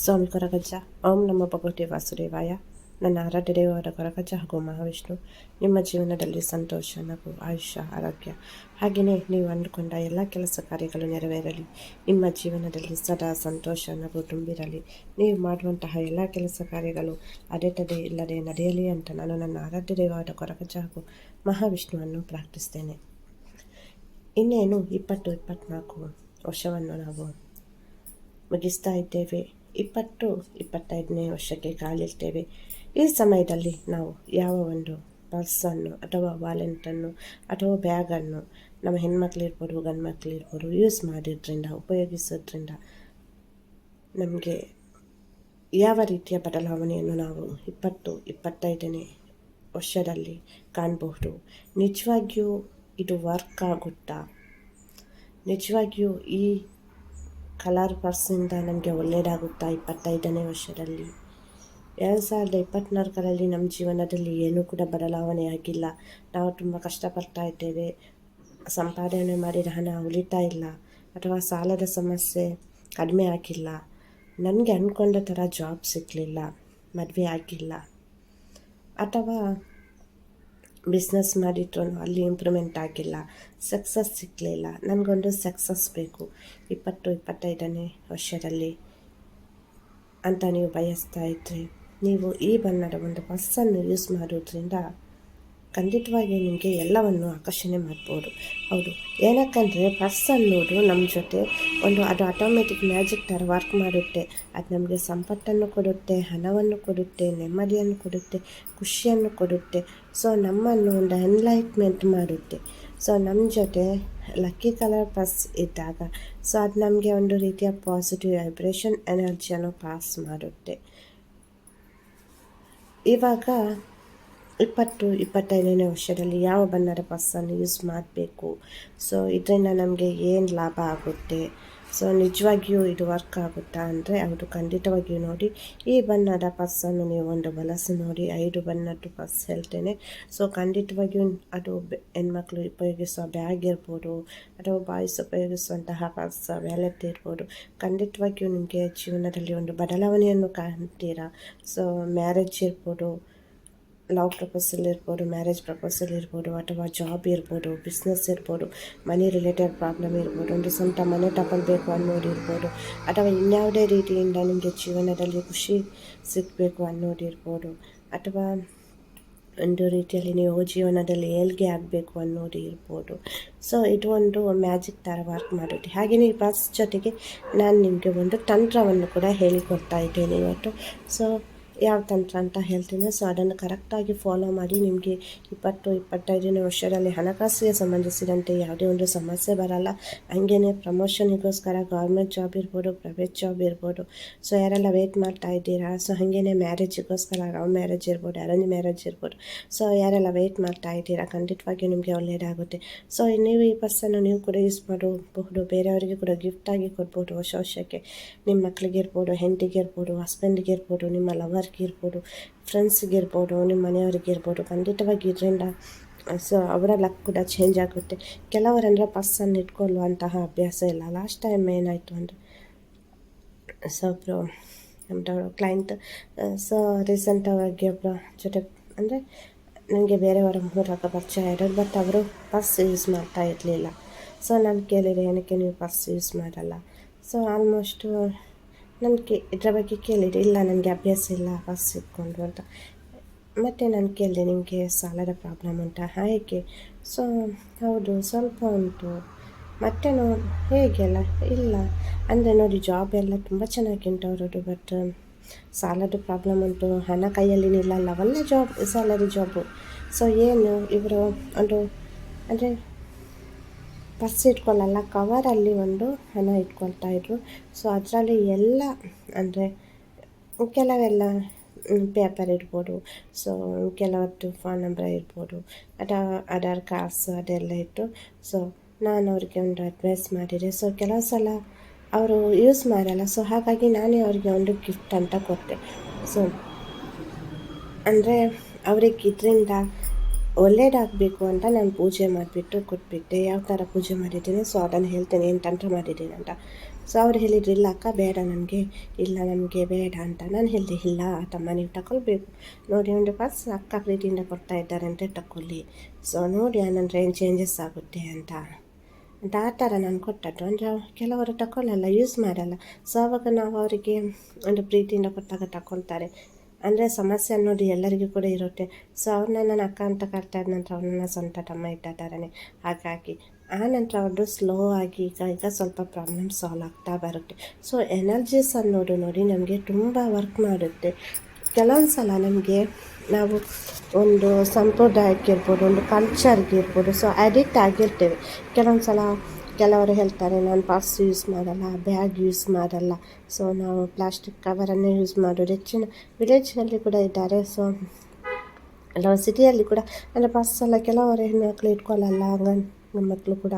ಸ್ವಾಮಿ ಕೊರಗಜ್ಜ. ಓಂ ನಮ್ಮ ಭಗವತಿ ವಾಸುದೇವಾಯ. ನನ್ನ ಆರಾಧ್ಯ ದೇವರ ಕೊರಗಜ್ಜ ಹಾಗೂ ಮಹಾವಿಷ್ಣು. ನಿಮ್ಮ ಜೀವನದಲ್ಲಿ ಸಂತೋಷ, ನಗು, ಆಯುಷ್ಯ, ಆರೋಗ್ಯ. ಹಾಗೆಯೇ ನೀವು ಅಂದುಕೊಂಡ ಎಲ್ಲ ಕೆಲಸ ಕಾರ್ಯಗಳು ನೆರವೇರಲಿ. ನಿಮ್ಮ ಜೀವನದಲ್ಲಿ ಸದಾ ಸಂತೋಷ, ನಗು ತುಂಬಿರಲಿ. ನೀವು ಮಾಡುವಂತಹ ಎಲ್ಲ ಕೆಲಸ ಕಾರ್ಯಗಳು ಅಡೆತಡೆ ಇಲ್ಲದೆ ನಡೆಯಲಿ ಅಂತ ನಾನು ನನ್ನ ಆರಾಧ್ಯ ದೇವರ ಕೊರಗಜ್ಜ ಹಾಗೂ ಮಹಾವಿಷ್ಣುವನ್ನು ಪ್ರಾರ್ಥಿಸ್ತೇನೆ. ಇನ್ನೇನು ಇಪ್ಪತ್ತು ಇಪ್ಪತ್ತ್ನಾಲ್ಕು ವರ್ಷವನ್ನು ನಾವು ಮುಗಿಸ್ತಾ ಇದ್ದೇವೆ. ಇಪ್ಪತ್ತು, ಇಪ್ಪತ್ತೈದನೇ ವರ್ಷಕ್ಕೆ ಕಾಲಿರ್ತೇವೆ ಈ ಸಮಯದಲ್ಲಿ ನಾವು ಯಾವ ಒಂದು ಪರ್ಸನ್ನು ಅಥವಾ ವಾಲೆಂಟನ್ನು ಅಥವಾ ಬ್ಯಾಗನ್ನು ನಮ್ಮ ಹೆಣ್ಮಕ್ಳಿರ್ಬೋದು ಗಂಡು ಮಕ್ಕಳಿರ್ಬೋದು ಯೂಸ್ ಮಾಡಿದ್ರಿಂದ, ಉಪಯೋಗಿಸೋದ್ರಿಂದ ನಮಗೆ ಯಾವ ರೀತಿಯ ಬದಲಾವಣೆಯನ್ನು ನಾವು ಇಪ್ಪತ್ತು, ಇಪ್ಪತ್ತೈದನೇ ವರ್ಷದಲ್ಲಿ ಕಾಣಬಹುದು? ನಿಜವಾಗಿಯೂ ಇದು ವರ್ಕ್ ಆಗುತ್ತಾ? ನಿಜವಾಗಿಯೂ ಈ ಕಲರ್ ಪರ್ಸಿಂದ ನಮಗೆ ಒಳ್ಳೆಯದಾಗುತ್ತಾ ಇಪ್ಪತ್ತೈದನೇ ವರ್ಷದಲ್ಲಿ? ಎರಡು ಸಾವಿರದ ಇಪ್ಪತ್ತ್ನಾಲ್ಕರಲ್ಲಿ ನಮ್ಮ ಜೀವನದಲ್ಲಿ ಏನೂ ಕೂಡ ಬದಲಾವಣೆ ಆಗಿಲ್ಲ. ನಾವು ತುಂಬ ಕಷ್ಟಪಡ್ತಾ ಇದ್ದೇವೆ. ಸಂಪಾದನೆ ಮಾಡಿದ ಹಣ ಉಳಿತಾ ಇಲ್ಲ ಅಥವಾ ಸಾಲದ ಸಮಸ್ಯೆ ಕಡಿಮೆ ಆಗಿಲ್ಲ. ನನಗೆ ಅಂದ್ಕೊಂಡ ಥರ ಜಾಬ್ ಸಿಗಲಿಲ್ಲ, ಮದುವೆ ಆಗಿಲ್ಲ. ಅಥವಾ ಬಿಸ್ನೆಸ್ ಮಾಡಿಟ್ಟು ಅಲ್ಲಿ ಇಂಪ್ರೂವ್ಮೆಂಟ್ ಆಗಿಲ್ಲ ಸಕ್ಸಸ್ ಸಿಗಲಿಲ್ಲ. ನನಗೊಂದು ಸಕ್ಸಸ್ ಬೇಕು. ಇಪ್ಪತ್ತು, ಇಪ್ಪತ್ತೈದನೇ ವರ್ಷದಲ್ಲಿ ಅಂತ ನೀವು ಬಯಸ್ತಾ ಇದ್ದರೆ ನೀವು ಈ ಬಣ್ಣದ ಒಂದು ಬಸ್ಸನ್ನು ಯೂಸ್ ಮಾಡೋದ್ರಿಂದ ಖಂಡಿತವಾಗಿ ನಿಮಗೆ ಎಲ್ಲವನ್ನು ಆಕರ್ಷಣೆ ಮಾಡ್ಬೋದು. ಹೌದು. ಏನಕ್ಕಂದರೆ ಪರ್ಸ್ ಅನ್ನೋದು ನಮ್ಮ ಜೊತೆ ಒಂದು ಅದು ಆಟೋಮೆಟಿಕ್ ಮ್ಯಾಜಿಕ್ ಥರ ವರ್ಕ್ ಮಾಡುತ್ತೆ. ಅದು ನಮಗೆ ಸಂಪತ್ತನ್ನು ಕೊಡುತ್ತೆ, ಹಣವನ್ನು ಕೊಡುತ್ತೆ, ನೆಮ್ಮದಿಯನ್ನು ಕೊಡುತ್ತೆ, ಖುಷಿಯನ್ನು ಕೊಡುತ್ತೆ. ಸೊ ನಮ್ಮನ್ನು ಒಂದು ಎನ್ಲೈಟ್ಮೆಂಟ್ ಮಾಡುತ್ತೆ. ಸೊ ನಮ್ಮ ಜೊತೆ ಲಕ್ಕಿ ಕಲರ್ ಪರ್ಸ್ ಇದ್ದಾಗ ಸೊ ಅದು ನಮಗೆ ಒಂದು ರೀತಿಯ ಪಾಸಿಟಿವ್ ವೈಬ್ರೇಷನ್ ಎನರ್ಜಿಯನ್ನು ಪಾಸ್ ಮಾಡುತ್ತೆ. ಇವಾಗ ಇಪ್ಪತ್ತು ಇಪ್ಪತ್ತೈದನೇ ವರ್ಷದಲ್ಲಿ ಯಾವ ಬಣ್ಣದ ಪರ್ಸನ್ನು ಯೂಸ್ ಮಾಡಬೇಕು? ಸೊ ಇದರಿಂದ ನಮಗೆ ಏನು ಲಾಭ ಆಗುತ್ತೆ? ಸೊ ನಿಜವಾಗಿಯೂ ಇದು ವರ್ಕ್ ಆಗುತ್ತಾ ಅಂದರೆ ಅದು ಖಂಡಿತವಾಗಿಯೂ ನೋಡಿ. ಈ ಬಣ್ಣದ ಪರ್ಸನ್ನು ನೀವು ಒಂದು ಬಳಸಿ ನೋಡಿ. ಐದು ಬಣ್ಣದ್ದು ಪರ್ಸ್ ಹೇಳ್ತೇನೆ. ಸೊ ಖಂಡಿತವಾಗಿಯೂ ಅದು ಹೆಣ್ಮಕ್ಳು ಉಪಯೋಗಿಸುವ ಬ್ಯಾಗ್ ಇರ್ಬೋದು, ಅಥವಾ ಬಾಯ್ಸ್ ಉಪಯೋಗಿಸುವಂತಹ ಪರ್ಸ್ ವ್ಯಾಲೆಟ್ ಇರ್ಬೋದು. ಖಂಡಿತವಾಗಿಯೂ ನಿಮಗೆ ಜೀವನದಲ್ಲಿ ಒಂದು ಬದಲಾವಣೆಯನ್ನು ಕಾಣ್ತೀರಾ? ಸೊ ಮ್ಯಾರೇಜ್ ಇರ್ಬೋದು ಲವ್ ಪ್ರಪೋಸಲ್ ಇರ್ಬೋದು ಮ್ಯಾರೇಜ್ ಪ್ರಪೋಸಲ್ ಇರ್ಬೋದು ಅಥವಾ ಜಾಬ್ ಇರ್ಬೋದು ಬಿಸ್ನೆಸ್ ಇರ್ಬೋದು ಮನಿ ರಿಲೇಟೆಡ್ ಪ್ರಾಬ್ಲಮ್ ಇರ್ಬೋದು ಒಂದು ಸ್ವಂತ ಮನೆ ತಗೊಳ್ಬೇಕು ಅನ್ನೋದು ಇರ್ಬೋದು. ಅಥವಾ ಇನ್ಯಾವುದೇ ರೀತಿಯಿಂದ ನಿಮಗೆ ಜೀವನದಲ್ಲಿ ಖುಷಿ ಸಿಗಬೇಕು ಅನ್ನೋದು ಇರ್ಬೋದು. ಅಥವಾ ಒಂದು ರೀತಿಯಲ್ಲಿ ನೀವು ಜೀವನದಲ್ಲಿ ಏಳ್ಗೆ ಆಗಬೇಕು ಅನ್ನೋದು ಇರ್ಬೋದು. ಸೊ ಇದು ಒಂದು ಮ್ಯಾಜಿಕ್ ಥರ ವರ್ಕ್ ಮಾಡುತ್ತೆ. ಹಾಗೆಯೇ ಬಸ್ ಜೊತೆಗೆ ನಾನು ನಿಮಗೆ ಒಂದು ತಂತ್ರವನ್ನು ಕೂಡ ಹೇಳಿಕೊಡ್ತಾ ಇದ್ದೇನೆ ಇವತ್ತು. ಸೊ ಯಾವ ತಂತ್ರ ಅಂತ ಹೇಳ್ತೀನಿ. ಸೊ ಅದನ್ನು ಕರೆಕ್ಟಾಗಿ ಫಾಲೋ ಮಾಡಿ ನಿಮಗೆ ಇಪ್ಪತ್ತು, ಇಪ್ಪತ್ತೈದನೇ ವರ್ಷದಲ್ಲಿ ಹಣಕಾಸಿಗೆ ಸಂಬಂಧಿಸಿದಂತೆ ಯಾವುದೇ ಒಂದು ಸಮಸ್ಯೆ ಬರಲ್ಲ. ಹಾಗೆಯೇ ಪ್ರಮೋಷನ್ಗೋಸ್ಕರ ಗೌರ್ಮೆಂಟ್ ಜಾಬ್ ಇರ್ಬೋದು ಪ್ರೈವೇಟ್ ಜಾಬ್ ಇರ್ಬೋದು. ಸೊ ಯಾರೆಲ್ಲ ವೆಯ್ಟ್ ಮಾಡ್ತಾ ಇದ್ದೀರಾ? ಸೊ ಹಾಗೆಯೇ ಮ್ಯಾರೇಜ್ಗೋಸ್ಕರ ಲವ್ ಮ್ಯಾರೇಜ್ ಇರ್ಬೋದು ಅರೇಂಜ್ ಮ್ಯಾರೇಜ್ ಇರ್ಬೋದು. ಸೊ ಯಾರೆಲ್ಲ ವೇಟ್ ಮಾಡ್ತಾ ಇದ್ದೀರಾ? ಖಂಡಿತವಾಗಿ ನಿಮಗೆ ಒಳ್ಳೆಯದಾಗುತ್ತೆ ಸೊ ನೀವು ಈ ಪರ್ಸನ್ನು ನೀವು ಕೂಡ ಯೂಸ್ ಮಾಡಬಹುದು. ಬೇರೆಯವರಿಗೆ ಕೂಡ ಗಿಫ್ಟಾಗಿ ಕೊಡ್ಬೋದು. ಹೊಸ ವರ್ಷಕ್ಕೆ ನಿಮ್ಮ ಮಕ್ಕಳಿಗೆ ಇರ್ಬೋದು ಹೆಂಡತಿಗೆ ಇರ್ಬೋದು ಹಸ್ಬೆಂಡಿಗೆ ಇರ್ಬೋದು ನಿಮ್ಮ ಲವರ್ ಇರ್ಬೋದು ಫ್ರೆಂಡ್ಸಿಗೆ ಇರ್ಬೋದು ನಿಮ್ಮ ಮನೆಯವ್ರಿಗೆ ಇರ್ಬೋದು ಖಂಡಿತವಾಗಿ ಇದರಿಂದ ಸೊ ಅವರ ಲಕ್ ಕೂಡ ಚೇಂಜ್ ಆಗುತ್ತೆ. ಕೆಲವರಂದರೆ ಪರ್ಸನ್ ಇಟ್ಕೊಳ್ಳುವಂತಹ ಅಭ್ಯಾಸ ಇಲ್ಲ. ಲಾಸ್ಟ್ ಟೈಮ್ ಏನಾಯಿತು ಅಂದರೆ ಸೊ ಒಬ್ಬರು ನಮ್ಮದವರು ಕ್ಲೈಂಟ್ ಸೊ ರೀಸೆಂಟಾಗಿ ಒಬ್ಬರ ಜೊತೆ, ಅಂದರೆ ನನಗೆ ಬೇರೆಯವರ ಮೂಲಕ ಪರಿಚಯ ಇರೋದು ಬಟ್ ಅವರು ಪರ್ಸ್ ಯೂಸ್ ಮಾಡ್ತಾ ಇರಲಿಲ್ಲ. ಸೊ ನಾನು ಕೇಳಿದೆ, ಏನಕ್ಕೆ ನೀವು ಪರ್ಸ್ ಯೂಸ್ ಮಾಡಲ್ಲ? ಸೊ ಆಲ್ಮೋಸ್ಟು ನನಗೆ ಇದರ ಬಗ್ಗೆ ಕೇಳಿದೆ ಇಲ್ಲ, ನನಗೆ ಅಭ್ಯಾಸ ಇಲ್ಲ, ಬಸ್ ಇಟ್ಕೊಂಡು ಅಂತ. ಮತ್ತು ನಾನು ಕೇಳಿದೆ, ನಿಮಗೆ ಸಾಲದ ಪ್ರಾಬ್ಲಮ್ ಉಂಟಾ? ಹೇಗೆ? ಸೊ, ಹೌದು, ಸ್ವಲ್ಪ ಉಂಟು. ಮತ್ತೆ ಹೇಗೆ ಅಲ್ಲ? ಇಲ್ಲ. ಅಂದರೆ ನೋಡಿ ಜಾಬ್ ಎಲ್ಲ ತುಂಬ ಚೆನ್ನಾಗಿ ಉಂಟು ಅವರದ್ದು ಬಟ್ ಸಾಲದ ಪ್ರಾಬ್ಲಮ್ ಉಂಟು. ಹಣ ಕೈಯಲ್ಲಿ ನಿಲ್ಲಲ್ಲ, ಒಳ್ಳೆ ಜಾಬ್ ಸ್ಯಾಲರಿ ಜಾಬು ಸೊ ಏನು ಇವರು ಒಂದು ಅಂದರೆ ಪರ್ಸ್ ಇಟ್ಕೊಳ್ಳಲ್ಲ ಕವರಲ್ಲಿ ಒಂದು ಹಣ ಇಟ್ಕೊಳ್ತಾ ಇದ್ರು. ಸೊ ಅದರಲ್ಲಿ ಎಲ್ಲ, ಅಂದರೆ, ಕೆಲವೆಲ್ಲ ಪೇಪರ್ ಇರ್ಬೋದು. ಸೊ ಕೆಲವತ್ತು ಫೋನ್ ನಂಬರ್ ಇರ್ಬೋದು. ಅಥವಾ ಆಧಾರ್ ಕಾರ್ಡ್ಸ್ ಅದೆಲ್ಲ ಇಟ್ಟು. ಸೊ ನಾನು ಅವ್ರಿಗೆ ಒಂದು ಅಡ್ವೈಸ್ ಮಾಡಿದೆ. ಸೊ ಕೆಲವು ಸಲ ಅವರು ಯೂಸ್ ಮಾಡಲ್ಲ. ಸೊ ಹಾಗಾಗಿ ನಾನೇ ಅವರಿಗೆ ಒಂದು ಗಿಫ್ಟ್ ಅಂತ ಕೊಟ್ಟೆ. ಸೊ ಅಂದರೆ, ಅವ್ರಿಗೆ ಇದರಿಂದ ಒಳ್ಳೇದಾಗಬೇಕು ಅಂತ ನಾನು ಪೂಜೆ ಮಾಡಿಬಿಟ್ಟು ಕೊಟ್ಬಿಟ್ಟೆ. ಯಾವ ಥರ ಪೂಜೆ ಮಾಡಿದ್ದೀನಿ? ಸೊ ಅದನ್ನು ಹೇಳ್ತೇನೆ. ಏನು ತಂತ್ರ ಮಾಡಿದ್ದೀನಿ ಅಂತ. ಸೊ ಅವ್ರು ಹೇಳಿದ್ರು, ಇಲ್ಲ ಅಕ್ಕ, ಬೇಡ ನನಗೆ ಇಲ್ಲ ನನಗೆ ಬೇಡ ಅಂತ. ನಾನು ಹೇಳಿದೆ, ಇಲ್ಲ, ತಮ್ಮ, ನೀವು ತಗೊಳ್ಬೇಕು ನೋಡಿ, ಒಂದು ಪರ್ಸ್ ಅಕ್ಕ ಪ್ರೀತಿಯಿಂದ ಕೊಡ್ತಾ ಇದ್ದಾರೆ ಅಂತ ತಗೊಳ್ಳಿ ಸೊ ನೋಡಿ ಅನ್ನಂದ್ರೆ ಏನು ಚೇಂಜಸ್ ಆಗುತ್ತೆ ಅಂತ. ಅಂತ ಆ ಥರ ನಾನು ಕೊಟ್ಟದ್ದು. ಅಂದರೆ, ಕೆಲವರು ತಗೊಳ್ಳಲ್ಲ ಯೂಸ್ ಮಾಡಲ್ಲ. ಸೊ ಆವಾಗ ನಾವು ಅವರಿಗೆ ಒಂದು ಪ್ರೀತಿಯಿಂದ ಕೊಟ್ಟಾಗ ತಗೊಳ್ತಾರೆ ಅಂದರೆ ಸಮಸ್ಯೆ ಅನ್ನೋದು ಎಲ್ಲರಿಗೂ ಕೂಡ ಇರುತ್ತೆ. ಸೊ ಅವ್ರನ್ನ ನಾನು ಅಕ್ಕ ಅಂತ ಕರ್ತಾ ಇದ್ದ ನಂತರ ಅವ್ರನ್ನ ಸ್ವಂತ ತಮ್ಮ ಇದ್ದ ಹಾಗಾಗಿ, ಆ ನಂತರ ಅವ್ರದ್ದು ಸ್ಲೋ ಆಗಿ ಈಗ ಈಗ ಸ್ವಲ್ಪ ಪ್ರಾಬ್ಲಮ್ ಸಾಲ್ವ್ ಆಗ್ತಾ ಬರುತ್ತೆ. ಸೊ ಎನರ್ಜೀಸ್ ಅನ್ನೋದು ನೋಡಿ ನಮಗೆ ತುಂಬ ವರ್ಕ್ ಮಾಡುತ್ತೆ. ಕೆಲವೊಂದು ಸಲ ನಮಗೆ ನಾವು ಒಂದು ಸಂಪ್ರದಾಯಕ್ಕೆ ಇರ್ಬೋದು ಒಂದು ಕಲ್ಚರ್ಗೆ ಇರ್ಬೋದು ಸೊ ಅಡಿಕ್ಟ್ ಆಗಿರ್ತೇವೆ. ಕೆಲವೊಂದು ಸಲ ಕೆಲವರು ಹೇಳ್ತಾರೆ, ನಾನು ಪರ್ಸ್ ಯೂಸ್ ಮಾಡಲ್ಲ ಬ್ಯಾಗ್ ಯೂಸ್ ಮಾಡಲ್ಲ. ಸೊ ನಾವು ಪ್ಲಾಸ್ಟಿಕ್ ಕವರನ್ನೇ ಯೂಸ್ ಮಾಡೋದು. ಹೆಚ್ಚಿನ ವಿಲೇಜ್ನಲ್ಲಿ ಕೂಡ ಇದ್ದಾರೆ. ಸೊ ಅಲ್ಲ ಸಿಟಿಯಲ್ಲಿ ಕೂಡ, ಅಂದರೆ ಪರ್ಸೆಲ್ಲ ಕೆಲವರು ಹೆಣ್ಣುಮಕ್ಳು ಇಟ್ಕೊಳ್ಳಲ್ಲ ಹಂಗಂತ. ನಮ್ಮ ಮಕ್ಕಳು ಕೂಡ.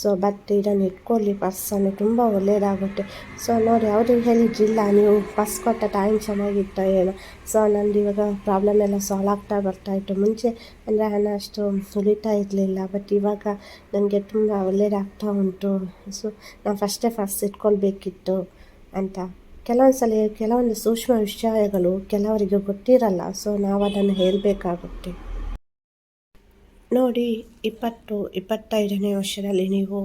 ಸೊ ಬಟ್ ಇದನ್ನು ಇಟ್ಕೊಳ್ಳಿ ಪರ್ಸನ್ನು ತುಂಬ ಒಳ್ಳೆಯದಾಗುತ್ತೆ ಸೊ ನೋಡಿ, ಅವರು ಹೇಳಿದ್ರಿಲ್ಲ, ನೀವು ಪರ್ಸ್ ಕೊಟ್ಟ ಟೈಮ್ ಚೆನ್ನಾಗಿತ್ತ ಏನೋ? ಸೊ ನಂದು ಇವಾಗ ಪ್ರಾಬ್ಲಮ್ ಎಲ್ಲ ಸಾಲ್ವ್ ಆಗ್ತಾ ಬರ್ತಾಯಿತ್ತು ಮುಂಚೆ ಅಂದರೆ ಹಣ ಅಷ್ಟು ಉಳಿತಾ ಇರಲಿಲ್ಲ ಬಟ್ ಇವಾಗ ನನಗೆ ತುಂಬ ಒಳ್ಳೆಯದಾಗ್ತಾ ಉಂಟು. ಸೊ ನಾನು ಫಸ್ಟೇ ಫಸ್ಟ್ ಇಟ್ಕೊಳ್ಬೇಕಿತ್ತು ಅಂತ. ಕೆಲವೊಂದು ಸಲ ಕೆಲವೊಂದು ಸೂಕ್ಷ್ಮ ವಿಷಯಗಳು ಕೆಲವರಿಗೆ ಗೊತ್ತಿರಲ್ಲ. ಸೊ ನಾವು ಅದನ್ನು ಹೇಳಬೇಕಾಗುತ್ತೆ. ನೋಡಿ, ಇಪ್ಪತ್ತು, ಇಪ್ಪತ್ತೈದನೇ ವರ್ಷದಲ್ಲಿ ನೀವು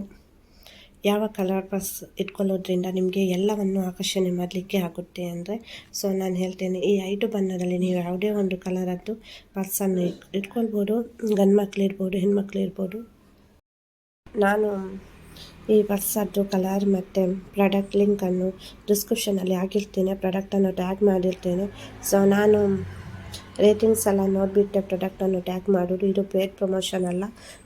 ಯಾವ ಕಲರ್ ಪರ್ಸ್ ಇಟ್ಕೊಳ್ಳೋದ್ರಿಂದ ನಿಮಗೆ ಎಲ್ಲವನ್ನು ಆಕರ್ಷಣೆ ಮಾಡಲಿಕ್ಕೆ ಆಗುತ್ತೆ ಅಂದರೆ, ಸೊ ನಾನು ಹೇಳ್ತೇನೆ, ಈ ಐದು ಬಣ್ಣದಲ್ಲಿ ನೀವು ಯಾವುದೇ ಒಂದು ಕಲರದ್ದು ಪರ್ಸನ್ನು ಇಟ್, ಇಟ್ಕೊಳ್ಬೋದು ಗಂಡು ಮಕ್ಳು ಇರ್ಬೋದು, ಹೆಣ್ಮಕ್ಳು ಇರ್ಬೋದು. ನಾನು ಈ ಪರ್ಸದ್ದು ಕಲರ್ ಮತ್ತು ಪ್ರಾಡಕ್ಟ್ ಲಿಂಕನ್ನು ಡಿಸ್ಕ್ರಿಪ್ಷನಲ್ಲಿ ಹಾಕಿರ್ತೀನಿ, ಪ್ರಾಡಕ್ಟನ್ನು ಟ್ಯಾಗ್ ಮಾಡಿರ್ತೇನೆ. ಸೊ ನಾನು ರೇಟಿಂಗ್ಸ್ ಎಲ್ಲ ನೋಡಿಬಿಟ್ಟೆ ಪ್ರಾಡಕ್ಟನ್ನು ಟ್ಯಾಗ್ ಮಾಡೋದು. ಇದು ಪೇಡ್ ಪ್ರಮೋಷನ್ ಅಲ್ಲ.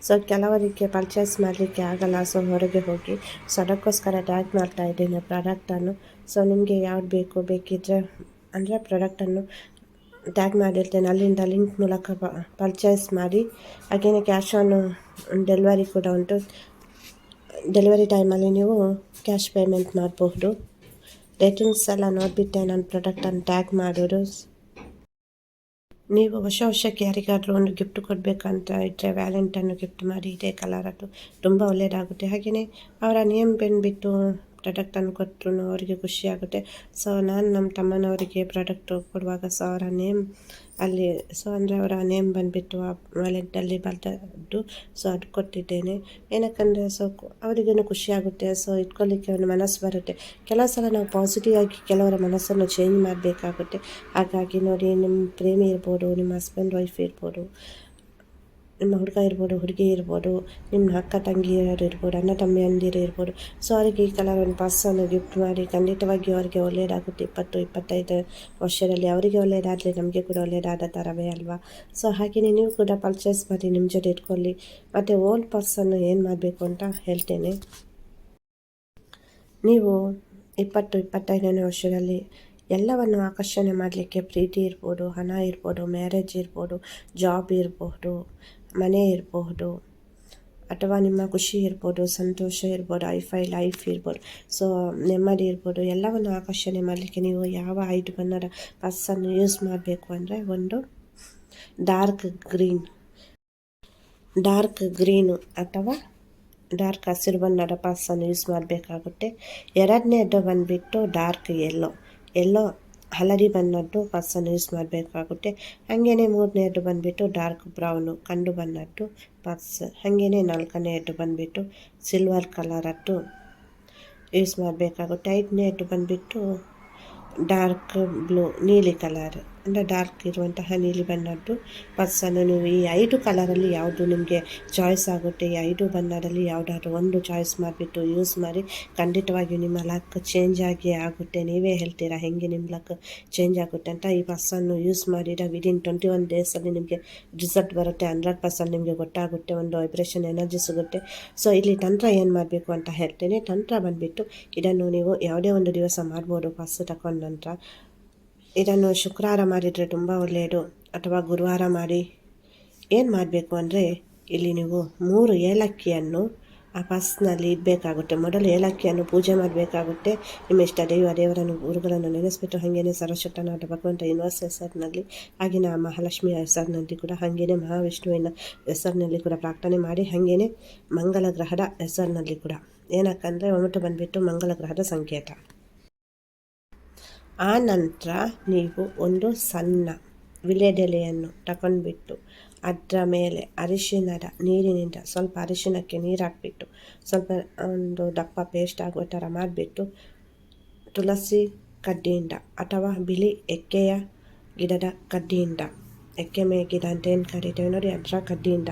ಸೊ ಕೆಲವರಿಗೆ ಪರ್ಚೇಸ್ ಮಾಡಲಿಕ್ಕೆ ಆಗಲ್ಲ. ಸೊ ಹೊರಗೆ ಹೋಗಿ. ಸೊ ಅದಕ್ಕೋಸ್ಕರ ಟ್ಯಾಗ್ ಮಾಡ್ತಾ ಇದ್ದೀನಿ ಪ್ರಾಡಕ್ಟನ್ನು. ಸೊ ನಿಮಗೆ ಯಾವ್ದು ಬೇಕು ಬೇಕಿದ್ದರೆ ಅಂದರೆ ಪ್ರಾಡಕ್ಟನ್ನು ಟ್ಯಾಗ್ ಮಾಡಿರ್ತೇನೆ. ಅಲ್ಲಿಂದ ಲಿಂಕ್ ಮೂಲಕ ಪರ್ಚೇಸ್ ಮಾಡಿ. ಹಾಗೇನೆ ಕ್ಯಾಶ್ ಆನ್ ಡೆಲಿವರಿ ಕೂಡ ಉಂಟು. ಡೆಲಿವರಿ ಟೈಮಲ್ಲಿ ನೀವು ಕ್ಯಾಶ್ ಪೇಮೆಂಟ್ ಮಾಡಬಹುದು. ರೇಟಿಂಗ್ಸ್ ಎಲ್ಲ ನೋಡಿಬಿಟ್ಟೆ. ನಾನು ಪ್ರಾಡಕ್ಟನ್ನು ಟ್ಯಾಗ್ ಮಾಡೋದು. ನೀವು ಹೊಸ ವರ್ಷಕ್ಕೆ ಯಾರಿಗಾದರೂ ಒಂದು ಗಿಫ್ಟ್ ಕೊಡಬೇಕಂತ ಇದ್ದರೆ ವ್ಯಾಲೆಂಟನ್ನು ಗಿಫ್ಟ್ ಮಾಡಿ, ಇದೇ ಕಲರದ್ದು ತುಂಬ ಒಳ್ಳೆಯದಾಗುತ್ತೆ ಹಾಗೆಯೇ ಅವರ ನೇಮ್ ಬಂದುಬಿಟ್ಟು ಪ್ರಾಡಕ್ಟನ್ನು ಕೊಟ್ಟರು ಅವರಿಗೆ ಖುಷಿಯಾಗುತ್ತೆ ಸೊ ನಾನು ನಮ್ಮ ತಮ್ಮನವರಿಗೆ ಪ್ರಾಡಕ್ಟ್ ಕೊಡುವಾಗ ಸೊ ಅವರ ನೇಮ್ ಅಲ್ಲಿ ಸೊ ಅಂದರೆ ಅವರ ನೇಮ್ ಬಂದುಬಿಟ್ಟು ಆ ವ್ಯಾಲೆಂಟಲ್ಲಿ ಬರ್ತದ್ದು ಸೊ ಅದು ಕೊಟ್ಟಿದ್ದೇನೆ. ಏನಕ್ಕಂದರೆ ಸೊ ಅವರಿಗೇನು ಖುಷಿಯಾಗುತ್ತೆ ಸೊ ಇಟ್ಕೊಳ್ಳಿಕ್ಕೆ ಒಂದು ಮನಸ್ಸು ಬರುತ್ತೆ. ಕೆಲವು ಸಲ ನಾವು ಪಾಸಿಟಿವ್ ಆಗಿ ಕೆಲವರ ಮನಸ್ಸನ್ನು ಚೇಂಜ್ ಮಾಡಬೇಕಾಗುತ್ತೆ. ಹಾಗಾಗಿ ನೋಡಿ ನಿಮ್ಮ ಪ್ರೇಮಿ ಇರ್ಬೋದು, ನಿಮ್ಮ ಹಸ್ಬೆಂಡ್ ವೈಫ್ ಇರ್ಬೋದು ನಿಮ್ಮ ಹುಡುಗ ಇರ್ಬೋದು, ಹುಡುಗಿ ಇರ್ಬೋದು ನಿಮ್ಮ ಅಕ್ಕ ತಂಗಿಯರು ಇರ್ಬೋದು, ಅಣ್ಣ ತಮ್ಮಂದಿರು ಇರ್ಬೋದು. ಸೊ ಅವರಿಗೆ ಈ ಕಲರ್ ಒಂದು ಪರ್ಸನ್ನು ಗಿಫ್ಟ್ ಮಾಡಿ ಖಂಡಿತವಾಗಿಯೂ ಅವರಿಗೆ ಒಳ್ಳೆಯದಾಗುತ್ತೆ ಇಪ್ಪತ್ತು, ಇಪ್ಪತ್ತೈದು ವರ್ಷದಲ್ಲಿ ಅವರಿಗೆ ಒಳ್ಳೆಯದಾದರೆ ನಮಗೆ ಕೂಡ ಒಳ್ಳೆಯದಾದ ಥರವೇ ಅಲ್ವಾ? ಸೊ ಹಾಗೆಯೇ ನೀವು ಕೂಡ ಪರ್ಚೇಸ್ ಮಾಡಿ ನಿಮ್ಮ ಜೊತೆ ಇಟ್ಕೊಳ್ಳಿ. ಮತ್ತು ಓಲ್ಡ್ ಪರ್ಸನ್ನು ಏನು ಮಾಡಬೇಕು ಅಂತ ಹೇಳ್ತೇನೆ. ನೀವು ಇಪ್ಪತ್ತು, ಇಪ್ಪತ್ತೈದನೇ ವರ್ಷದಲ್ಲಿ ಎಲ್ಲವನ್ನು ಆಕರ್ಷಣೆ ಮಾಡಲಿಕ್ಕೆ ಪ್ರೀತಿ ಇರ್ಬೋದು, ಹಣ ಇರ್ಬೋದು ಮ್ಯಾರೇಜ್ ಇರ್ಬೋದು ಜಾಬ್ ಇರ್ಬೋದು ಮನೆ ಇರಬಹುದು ಅಥವಾ ನಿಮ್ಮ ಖುಷಿ ಇರ್ಬೋದು, ಸಂತೋಷ ಇರ್ಬೋದು ಐಫೈ ಲೈಫ್ ಇರ್ಬೋದು. ಸೊ ನೆಮ್ಮದಿ ಇರ್ಬೋದು. ಎಲ್ಲವನ್ನು ಆಕರ್ಷಣೆ ಮಾಡಲಿಕ್ಕೆ ನೀವು ಯಾವ ಐದು ಬಣ್ಣದ ಪರ್ಸನ್ನು ಯೂಸ್ ಮಾಡಬೇಕು ಅಂದರೆ ಒಂದು ಡಾರ್ಕ್ ಗ್ರೀನ್ ಡಾರ್ಕ್ ಗ್ರೀನು ಅಥವಾ ಡಾರ್ಕ್ ಹಸಿರು ಬಣ್ಣದ ಪರ್ಸನ್ನು ಯೂಸ್ ಮಾಡಬೇಕಾಗುತ್ತೆ. ಎರಡನೇದು ಬಂದುಬಿಟ್ಟು ಡಾರ್ಕ್ ಎಲ್ಲೋ ಎಲ್ಲೋ ಹಳದಿ ಬಣ್ಣದ್ದು ಪರ್ಸನ್ನು ಯೂಸ್ ಮಾಡಬೇಕಾಗುತ್ತೆ. ಹಾಗೆಯೇ ಮೂರನೇದು ಬಂದುಬಿಟ್ಟು ಡಾರ್ಕ್ ಬ್ರೌನು ಕಂಡು ಬಣ್ಣದ್ದು ಪರ್ಸ್. ಹಾಗೆಯೇ ನಾಲ್ಕನೇದು ಬಂದುಬಿಟ್ಟು ಸಿಲ್ವರ್ ಕಲರದ್ದು ಯೂಸ್ ಮಾಡಬೇಕಾಗುತ್ತೆ. ಐದನೇದು ಬಂದುಬಿಟ್ಟು ಡಾರ್ಕ್ ಬ್ಲೂ, ನೀಲಿ ಕಲರ್. ಅಂದರೆ ಡಾರ್ಕ್ ಇರುವಂತಹ ನೀಲಿ ಬಣ್ಣದ್ದು. ಪರ್ಸನ್ನು ನೀವು ಈ ಐದು ಕಲರಲ್ಲಿ ಯಾವುದು ನಿಮಗೆ ಚಾಯ್ಸ್ ಆಗುತ್ತೆ, ಈ ಐದು ಬಣ್ಣದಲ್ಲಿ ಯಾವುದಾದ್ರು ಒಂದು ಚಾಯ್ಸ್ ಮಾಡಿಬಿಟ್ಟು ಯೂಸ್ ಮಾಡಿ, ಖಂಡಿತವಾಗಿಯೂ ನಿಮ್ಮ ಲಕ್ ಚೇಂಜ್ ಆಗಿ ಆಗುತ್ತೆ. ನೀವೇ ಹೇಳ್ತೀರಾ, ಹೆಂಗೆ ನಿಮ್ಮ ಲಕ್ ಚೇಂಜ್ ಆಗುತ್ತೆ ಅಂತ? ಈ ಪರ್ಸನ್ನು ಯೂಸ್ ಮಾಡಿದ ವಿದಿನ್ ಟ್ವೆಂಟಿ ಒನ್ ಡೇಸಲ್ಲಿ ನಿಮಗೆ ರಿಸಲ್ಟ್ ಬರುತ್ತೆ. ಹಂಡ್ರೆಡ್ ಪರ್ಸೆಂಟ್ ನಿಮಗೆ ಗೊತ್ತಾಗುತ್ತೆ, ಒಂದು ವೈಬ್ರೇಷನ್ ಎನರ್ಜಿ ಸಿಗುತ್ತೆ. ಸೊ ಇಲ್ಲಿ ತಂತ್ರ ಏನು ಮಾಡಬೇಕು ಅಂತ ಹೇಳ್ತೇನೆ. ತಂತ್ರ ಬಂದುಬಿಟ್ಟು ಇದನ್ನು ನೀವು ಯಾವುದೇ ಒಂದು ದಿವಸ ಮಾಡ್ಬೋದು ಪರ್ಸ್ ತಗೊಂಡ ನಂತರ. ಇದನ್ನು ಶುಕ್ರವಾರ ಮಾಡಿದರೆ ತುಂಬ ಒಳ್ಳೆಯದು. ಅಥವಾ ಗುರುವಾರ ಮಾಡಿ. ಏನು ಮಾಡಬೇಕು ಅಂದರೆ, ಇಲ್ಲಿ ನೀವು ಮೂರು ಏಲಕ್ಕಿಯನ್ನು ಆ ಪಾಸ್ನಲ್ಲಿ ಇಡಬೇಕಾಗುತ್ತೆ. ಮೊದಲು ಏಲಕ್ಕಿಯನ್ನು ಪೂಜೆ ಮಾಡಬೇಕಾಗುತ್ತೆ. ನಿಮ್ಮ ಇಷ್ಟ ದೈವ, ದೇವರನ್ನು, ಗುರುಗಳನ್ನು ನೆನೆಸ್ಬಿಟ್ಟು ಹಾಗೇನೆ ಸರಸ್ವತನಾದ ಭಗವಂತ ಯೂನಿವರ್ಸ್ ಹೆಸರಿನಲ್ಲಿ ಆಗಿನ ಮಹಾಲಕ್ಷ್ಮಿಯ ಹೆಸರಿನಲ್ಲಿ ಕೂಡ, ಹಾಗೇನೆ ಮಹಾವಿಷ್ಣುವಿನ ಹೆಸರಿನಲ್ಲಿ ಕೂಡ ಪ್ರಾರ್ಥನೆ ಮಾಡಿ, ಹಾಗೇನೆ ಮಂಗಲ ಗ್ರಹದ ಹೆಸರಿನಲ್ಲಿ ಕೂಡ. ಏನಕ್ಕಂದರೆ ಒಮಟು ಬಂದುಬಿಟ್ಟು ಮಂಗಳ ಗ್ರಹದ ಸಂಕೇತ. ಆ ನಂತರ ನೀವು ಒಂದು ಸಣ್ಣ ವಿಳೆದೆಲೆಯನ್ನು ತಗೊಂಡ್ಬಿಟ್ಟು ಅದರ ಮೇಲೆ ಅರಿಶಿಣದ ನೀರಿನಿಂದ ಸ್ವಲ್ಪ ಅರಿಶಿಣಕ್ಕೆ ನೀರು ಹಾಕ್ಬಿಟ್ಟು ಸ್ವಲ್ಪ ಒಂದು ದಪ್ಪ ಪೇಸ್ಟ್ ಆಗುವ ಥರ ಮಾಡಿಬಿಟ್ಟು ತುಳಸಿ ಕಡ್ಡಿಯಿಂದ ಅಥವಾ ಬಿಳಿ ಎಕ್ಕೆಯ ಗಿಡದ ಕಡ್ಡಿಯಿಂದ ಎಕ್ಕೆ ಮೇ ಗಿಡ ಅಂತ ಏನು ಕರಿತೇವೆ ನೋಡಿ, ಅದರ ಕಡ್ಡಿಯಿಂದ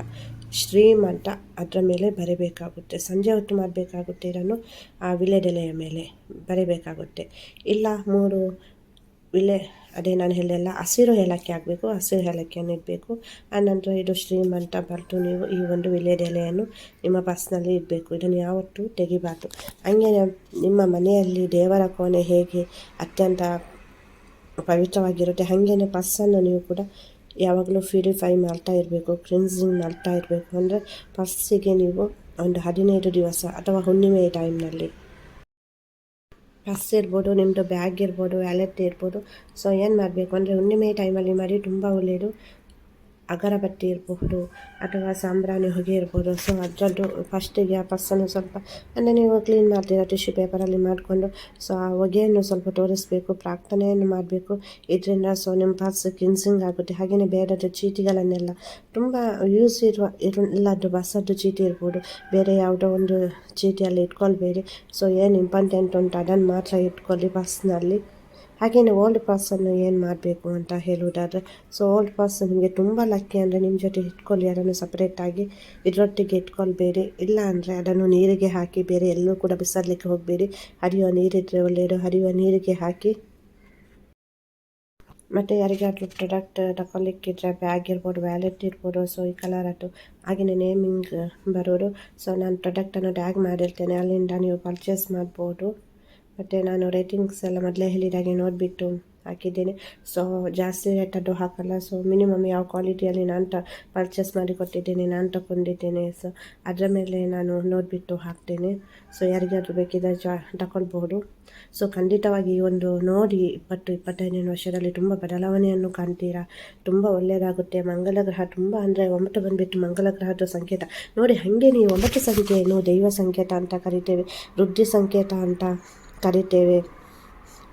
ಶ್ರೀಮಂತ ಅದರ ಮೇಲೆ ಬರೀಬೇಕಾಗುತ್ತೆ. ಸಂಜೆ ಹೊತ್ತು ಮಾಡಬೇಕಾಗುತ್ತೆ ಇದನ್ನು. ಆ ವಿಳೆದೆಲೆಯ ಮೇಲೆ ಬರೀಬೇಕಾಗುತ್ತೆ. ಇಲ್ಲ, ಮೂರು ವಿಲೆ, ಅದೇ ನಾನು ಹೇಳಲ್ಲ ಹಸಿರು ಏಲಕ್ಕಿ ಆಗಬೇಕು ಹಸಿರು ಏಲಕ್ಕಿಯನ್ನು ಇಡಬೇಕು. ಆನಂತರ ಇದು ಶ್ರೀಮಂತ ಬರೆದು ನೀವು ಈ ಒಂದು ವಿಳೆದೆಲೆಯನ್ನು ನಿಮ್ಮ ಪರ್ಸ್ನಲ್ಲಿ ಇಡಬೇಕು. ಇದನ್ನು ಯಾವತ್ತೂ ತೆಗಿಬಾರ್ದು. ಹಂಗೆ ನಿಮ್ಮ ಮನೆಯಲ್ಲಿ ದೇವರ ಕೋಣೆ ಹೇಗೆ ಅತ್ಯಂತ ಪವಿತ್ರವಾಗಿರುತ್ತೆ, ಹಾಗೇನೆ ಪರ್ಸನ್ನು ನೀವು ಕೂಡ ಯಾವಾಗಲೂ ಪ್ಯೂರಿಫೈ ಮಾಡ್ತಾ ಇರಬೇಕು ಕ್ಲಿನ್ಸಿಂಗ್ ಮಾಡ್ತಾ ಇರಬೇಕು. ಅಂದರೆ ಫಸ್ಟಿಗೆ ನೀವು ಒಂದು ಹದಿನೈದು ದಿವಸ ಅಥವಾ ಹುಣ್ಣಿಮೆ ಟೈಮ್ನಲ್ಲಿ ಪರ್ಸ್ ಇರ್ಬೋದು ನಿಮ್ಮದು ಬ್ಯಾಗ್ ಇರ್ಬೋದು ವ್ಯಾಲೆಟ್ ಇರ್ಬೋದು. ಸೊ ಏನು ಮಾಡಬೇಕು ಅಂದರೆ ಹುಣ್ಣಿಮೆ ಟೈಮಲ್ಲಿ ಮಾಡಿ ತುಂಬ ಒಳ್ಳೆಯದು. ಅಗರಬತ್ತಿ ಇರಬಹುದು ಅಥವಾ ಸಾಂಬ್ರಾಣಿ ಹೊಗೆ ಇರ್ಬೋದು ಸೊ ಅದರದ್ದು ಫಸ್ಟಿಗೆ ಆ ಪರ್ಸನ್ನು ಸ್ವಲ್ಪ, ಅಂದರೆ ನೀವು ಕ್ಲೀನ್ ಮಾಡ್ತೀರಾ ಟಿಶ್ಯೂ ಪೇಪರಲ್ಲಿ ಮಾಡಿಕೊಂಡು ಸೊ ಆ ಹೊಗೆಯನ್ನು ಸ್ವಲ್ಪ ತೋರಿಸಬೇಕು, ಪ್ರಾರ್ಥನೆಯನ್ನು ಮಾಡಬೇಕು. ಇದರಿಂದ ಸೊ ನಿಮ್ಮ ಪರ್ಸ್ ಕಿನ್ಸಿಂಗ್ ಆಗುತ್ತೆ. ಹಾಗೆಯೇ ಬೇರೆದು ಚೀಟಿಗಳನ್ನೆಲ್ಲ, ತುಂಬ ಯೂಸ್ ಇರುವ ಇರಲ್ಲದ್ದು ಬಸ್ಸದ್ದು ಚೀಟಿ ಇರ್ಬೋದು. ಬೇರೆ ಯಾವುದೋ ಒಂದು ಚೀಟಿಯಲ್ಲಿ ಇಟ್ಕೊಳ್ಬೇಡಿ. ಸೊ ಏನು ಇಂಪಾರ್ಟೆಂಟ್ ಉಂಟು, ಅದನ್ನು ಮಾತ್ರ ಇಟ್ಕೊಳ್ಳಿ ಬಸ್ನಲ್ಲಿ ಹಾಗೆಯೇ ಓಲ್ಡ್ ಪಾಸನ್ನು ಏನು ಮಾಡಬೇಕು ಅಂತ ಹೇಳುವುದಾದರೆ ಸೊ ಓಲ್ಡ್ ಪಾಸ್ ನಿಮಗೆ ತುಂಬ ಲಕ್ಕಿ ಅಂದರೆ ನಿಮ್ಮ ಜೊತೆ ಇಟ್ಕೊಳ್ಳಿ, ಅದನ್ನು ಸಪ್ರೇಟಾಗಿ ಇದರೊಟ್ಟಿಗೆ ಇಟ್ಕೊಳ್ಬೇಡಿ. ಇಲ್ಲ ಅಂದರೆ ಅದನ್ನು ನೀರಿಗೆ ಹಾಕಿ ಬೇರೆ ಎಲ್ಲೂ ಕೂಡ ಬಿಸಾಡಲಿಕ್ಕೆ ಹೋಗಬೇಡಿ. ಹರಿಯುವ ನೀರಿದ್ದರೆ ಒಳ್ಳೆಯದು ಹರಿಯುವ ನೀರಿಗೆ ಹಾಕಿ. ಮತ್ತು ಯಾರಿಗಾದರೂ ಪ್ರಾಡಕ್ಟ್ ತಗೊಳ್ಲಿಕ್ಕಿದ್ರೆ ಬ್ಯಾಗ್ ಇರ್ಬೋದು ವ್ಯಾಲೆಟ್ ಇರ್ಬೋದು ಸೊ ಈ ಕಲರದ್ದು ಹಾಗೆಯೇ ನೇಮಿಂಗ್ ಬರೋರು ಸೊ ನಾನು ಪ್ರಾಡಕ್ಟನ್ನು ಟ್ಯಾಗ್ ಮಾಡಿರ್ತೇನೆ, ಅಲ್ಲಿಂದ ನೀವು ಪರ್ಚೇಸ್ ಮಾಡ್ಬೋದು. ಮತ್ತು ನಾನು ರೇಟಿಂಗ್ಸ್ ಎಲ್ಲ ಮೊದಲೇ ಹೇಳಿದಾಗೆ ನೋಡಿಬಿಟ್ಟು ಹಾಕಿದ್ದೇನೆ. ಸೊ ಜಾಸ್ತಿ ರೇಟದ್ದು ಹಾಕಲ್ಲ. ಸೊ ಮಿನಿಮಮ್ ಯಾವ ಕ್ವಾಲಿಟಿಯಲ್ಲಿ ನಾನು ತ ಪರ್ಚೇಸ್ ಮಾಡಿ ಕೊಟ್ಟಿದ್ದೇನೆ, ನಾನು ತಗೊಂಡಿದ್ದೇನೆ ಸೊ ಅದರ ಮೇಲೆ ನಾನು ನೋಡಿಬಿಟ್ಟು ಹಾಕ್ತೇನೆ. ಸೊ ಯಾರಿಗಾದರೂ ಬೇಕಿದ್ದರೆ ಜಾ ತಗೊಳ್ಬೋದು ಸೊ ಖಂಡಿತವಾಗಿ ಒಂದು ನೋಡಿ ಇಪ್ಪತ್ತು, ಇಪ್ಪತ್ತೈದನೇ ವರ್ಷದಲ್ಲಿ ತುಂಬ ಬದಲಾವಣೆಯನ್ನು ಕಾಣ್ತೀರಾ? ತುಂಬ ಒಳ್ಳೆಯದಾಗುತ್ತೆ. ಮಂಗಲ ಗ್ರಹ ತುಂಬ ಅಂದರೆ ಒಂಬತ್ತು ಬಂದುಬಿಟ್ಟು ಮಂಗಲ ಗ್ರಹದ ಸಂಕೇತ. ನೋಡಿ, ಹಾಗೆ ನೀವು ಒಂಬತ್ತು ಸಂಖ್ಯೆಯನ್ನು ದೈವ ಸಂಕೇತ ಅಂತ ಕರಿತೇವೆ. ವೃದ್ಧಿ ಸಂಕೇತ ಅಂತ. ಕರಿತೇವೆ.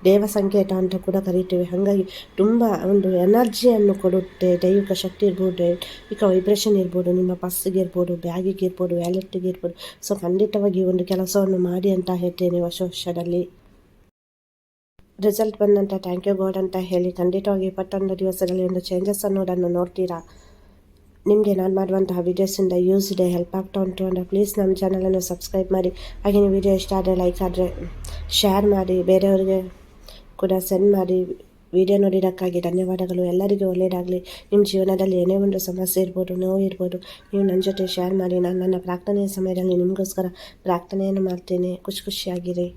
ದೇವ ಸಂಕೇತ ಅಂತ ಕೂಡ ಕರಿತೇವೆ. ಹಾಗಾಗಿ ತುಂಬ ಒಂದು ಎನರ್ಜಿಯನ್ನು ಕೊಡುತ್ತೆ. ದೈವಿಕ ಶಕ್ತಿ ಇರ್ಬೋದು ಈಗ ವೈಬ್ರೇಷನ್ ಇರ್ಬೋದು, ನಿಮ್ಮ ಪರ್ಸ್ಗೆ ಇರ್ಬೋದು ಬ್ಯಾಗಿಗೆ ಇರ್ಬೋದು ವ್ಯಾಲೆಟ್ಗೆ ಇರ್ಬೋದು. ಸೊ ಖಂಡಿತವಾಗಿ ಒಂದು ಕೆಲಸವನ್ನು ಮಾಡಿ ಅಂತ ಹೇಳ್ತೇನೆ ವರ್ಷ ವರ್ಷದಲ್ಲಿ. ರಿಸಲ್ಟ್ ಬಂದಂಥ ಥ್ಯಾಂಕ್ ಯು ಗಾಡ್ ಅಂತ ಹೇಳಿ ಖಂಡಿತವಾಗಿ ಇಪ್ಪತ್ತೊಂದು ದಿವಸದಲ್ಲಿ ಒಂದು ಚೇಂಜಸ್ ಅನ್ನೋದನ್ನು ನೋಡ್ತೀರಾ? ನಿಮಗೆ ನಾನು ಮಾಡುವಂತಹ ವೀಡಿಯೋಸಿಂದ ಯೂಸ್ ಇದೆ. ಹೆಲ್ಪ್ ಆಗ್ತಾ ಉಂಟು ಅಂದರೆ ಪ್ಲೀಸ್ ನಮ್ಮ ಚಾನಲನ್ನು ಸಬ್ಸ್ಕ್ರೈಬ್ ಮಾಡಿ. ಹಾಗೆ ವಿಡಿಯೋ ವೀಡಿಯೋ ಇಷ್ಟ ಆದರೆ ಲೈಕ್ ಆದರೆ ಶೇರ್ ಮಾಡಿ, ಬೇರೆಯವರಿಗೆ ಕೂಡ ಸೆಂಡ್ ಮಾಡಿ. ವಿಡಿಯೋ ನೋಡಿರೋಕ್ಕಾಗಿ ಧನ್ಯವಾದಗಳು. ಎಲ್ಲರಿಗೂ ಒಳ್ಳೆಯದಾಗಲಿ ನಿಮ್ಮ ಜೀವನದಲ್ಲಿ ಏನೇ ಒಂದು ಸಮಸ್ಯೆ ಇರ್ಬೋದು, ನೋವು ಇರ್ಬೋದು, ನೀವು ನನ್ನ ಜೊತೆ ಶೇರ್ ಮಾಡಿ. ನಾನು ನನ್ನ ಪ್ರಾರ್ಥನೆಯ ಸಮಯದಲ್ಲಿ ನಿಮಗೋಸ್ಕರ ಪ್ರಾರ್ಥನೆಯನ್ನು ಮಾಡ್ತೇನೆ. ಖುಷಿ ಖುಷಿಯಾಗಿರಿ.